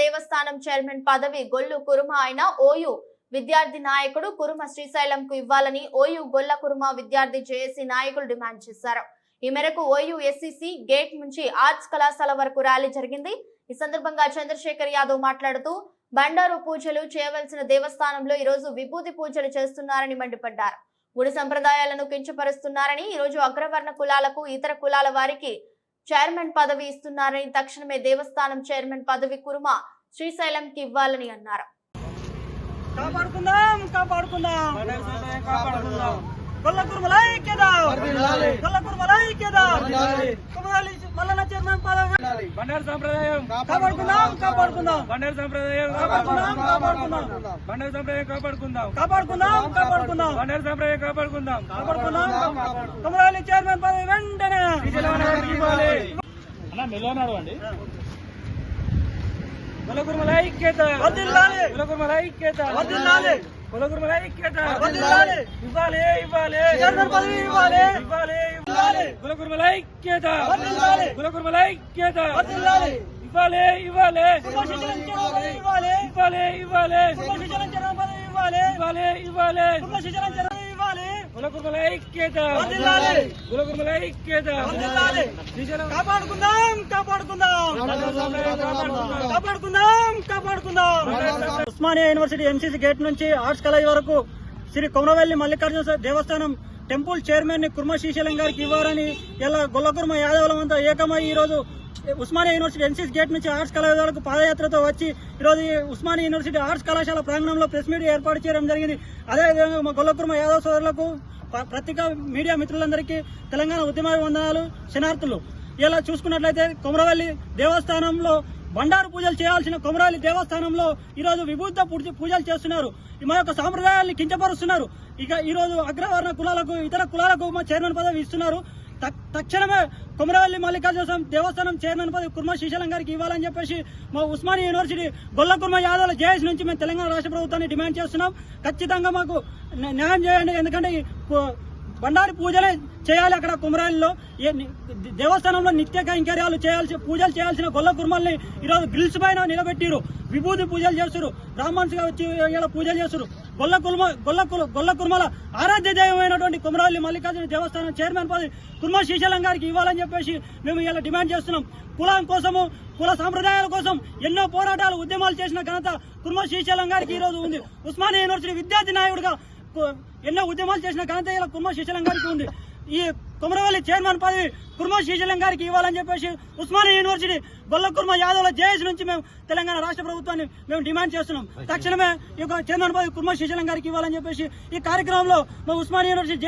దేవస్థానం chairman పదవి గొల్లు కురుమ అయిన OU విద్యార్థి నాయకుడు కురుమ శ్రీశైలంకు ఇవ్వాలని ఓయు గొల్ల కురుమ విద్యార్థి జేఏసీ నాయకులు డిమాండ్ చేశారు. ఈ మేరకు ఓయూ ఎస్సీసీ గేట్ నుంచి ఆర్ట్స్ కళాశాల వరకు ర్యాలీ జరిగింది. ఈ సందర్భంగా చంద్రశేఖర్ యాదవ్ మాట్లాడుతూ బండారు పూజలు చేయవలసిన దేవస్థానంలో ఈ రోజు విభూతి పూజలు చేస్తున్నారని మండిపడ్డారు. గుడి సంప్రదాయాలను కించపరుస్తున్నారని ఈ రోజు అగ్రవర్ణ కులాలకు ఇతర కులాల వారికి చైర్మన్ పదవి ఇస్తున్నారని తక్షణమే దేవస్థానం చైర్మన్ పదవి కురుమ శ్రీశైలంకి ఇవ్వాలని అన్నారు. కాపాడుకుందాం కాపాడుకుందాం. చైర్మన్ పదవి బండారు సంప్రదాయం కాపాడుకుందాం కాపాడుకుందాం. బండారు సంప్రదాయం కాపాడుకుందాం కాపాడుకుందాం. బండారు సంప్రదాయం కాపాడుకుందాం. కాపాడుకుందాం కాపాడుకుందాం. బండారు సంప్రదాయం కాపాడుకుందాం. కాపాడుకుందాం కుమరాలి చైర్మన్ పదవి వెంటనే. అన్న మెల్లన్నాడు అండి. కులకుర్మల ఐక్యత. కులకుర్మల ఐక్యత. కులకుర్మల ఐక్యత. ఇవ్వాలి ఇవ్వాలి. ఇవ్వాలి. ఇవ్వాలి ఇవ్వాలి. కులకుర్మల ఐక్యత. కులకుర్మల ఐక్యత. ఇవ్వాలి ఇవ్వాలి. ఇవ్వాలి. ఇవ్వాలి ఇవ్వాలి. ఇవ్వాలి. ఇవ్వాలి కులకుర్మల ఐక్యత. కులకుర్మల ఐక్యత. కాపాడుకుందాం కాపాడుకుందాం. కాపాడుకుందాం. కాపాడుకుందాం. ఉస్మానియా యూనివర్సిటీ ఎంసీసీ గేట్ నుంచి ఆర్ట్స్ కాలేజ్ వరకు శ్రీ కొమరవెల్లి మల్లికార్జున దేవస్థానం టెంపుల్ చైర్మన్ని కుర్మ శ్రీశైలం గారికి ఇవ్వాలని ఇలా గొల్లకుర్మ యాదవులం అంతా ఏకమై ఈ రోజు ఉస్మానియా యూనివర్సిటీ ఎన్సీస్ గేట్ నుంచి ఆర్ట్స్ కళాశాలకు పాదయాత్రతో వచ్చి ఈరోజు ఉస్మానియా యూనివర్సిటీ ఆర్ట్స్ కళాశాల ప్రాంగణంలో ప్రెస్ మీట్ ఏర్పాటు చేయడం జరిగింది. అదేవిధంగా మా గొల్లకుర్మ యాదవ్ సోదరులకు ప- పత్రికా మీడియా మిత్రులందరికీ తెలంగాణ ఉద్యమ వందనాలు శనార్థులు ఇలా చూసుకున్నట్లయితే కొమరవల్లి దేవస్థానంలో బండారు పూజలు చేయాల్సిన కొమరాలి దేవస్థానంలో ఈరోజు విభూత పూజలు చేస్తున్నారు. ఈ మా యొక్క సాంప్రదాయాన్ని కించపరుస్తున్నారు. ఇక ఈరోజు అగ్రవర్ణ కులాలకు ఇతర కులాలకు మా చైర్మన్ పదవి ఇస్తున్నారు. తక్షణమే కొమరవల్లి మల్లికార్జున దేవస్థానం చైర్మన్ పదవి కుర్మ శ్రీశైలం గారికి ఇవ్వాలని చెప్పేసి మా ఉస్మానియా యూనివర్సిటీ గొల్ల కుర్మ యాదవ్ జేఎస్ నుంచి మేము తెలంగాణ రాష్ట్ర ప్రభుత్వాన్ని డిమాండ్ చేస్తున్నాం. ఖచ్చితంగా మాకు న్యాయం చేయండి. ఎందుకంటే బండారి పూజలే చేయాలి అక్కడ కుమరాయిల్లో ఏ దేవస్థానంలో నిత్య కైంకర్యాలు చేయాల్సి పూజలు చేయాల్సిన గొల్ల కుర్మల్ని ఈరోజు గ్రిల్స్ పైన నిలబెట్టిరు. విభూతి పూజలు చేస్తారు. బ్రాహ్మణ్స్గా వచ్చి పూజలు చేస్తారు. గొల్ల కుర్మ గొల్ల గొల్ల కుర్మల ఆరాధ్య దైవమైనటువంటి కుమరావల్లి మల్లికార్జున దేవస్థానం చైర్మన్ పది కుర్మ శ్రీశైలం గారికి ఇవ్వాలని చెప్పేసి మేము ఇలా డిమాండ్ చేస్తున్నాం. కులం కోసము కుల సాంప్రదాయాల కోసం ఎన్నో పోరాటాలు ఉద్యమాలు చేసిన ఘనత కుర్మ శ్రీశైలం గారికి ఈ రోజు ఉంది. ఉస్మానియా యూనివర్సిటీ విద్యార్థి నాయకుడిగా ఎన్నో ఉద్యమాలు చేసిన ఘనత ఇలా కుర్మ శ్రీశైలం గారికి ఉంది. ఈ కుమరవల్లి చైర్మన్ పదవి కుర్మ శ్రీశైలం గారికి ఇవ్వాలని చెప్పేసి ఉస్మానియా యూనివర్సిటీ గొల్ల కుర్మ యాదవుల జేఎస్ నుంచి మేము తెలంగాణ రాష్ట్ర ప్రభుత్వాన్ని మేము డిమాండ్ చేస్తున్నాం. తక్షణమే ఈ చైర్మన్ పదవి కుర్మ శ్రీశైలం గారికి ఇవ్వాలని చెప్పేసి ఈ కార్యక్రమంలో మా ఉస్మానియా యూనివర్సిటీ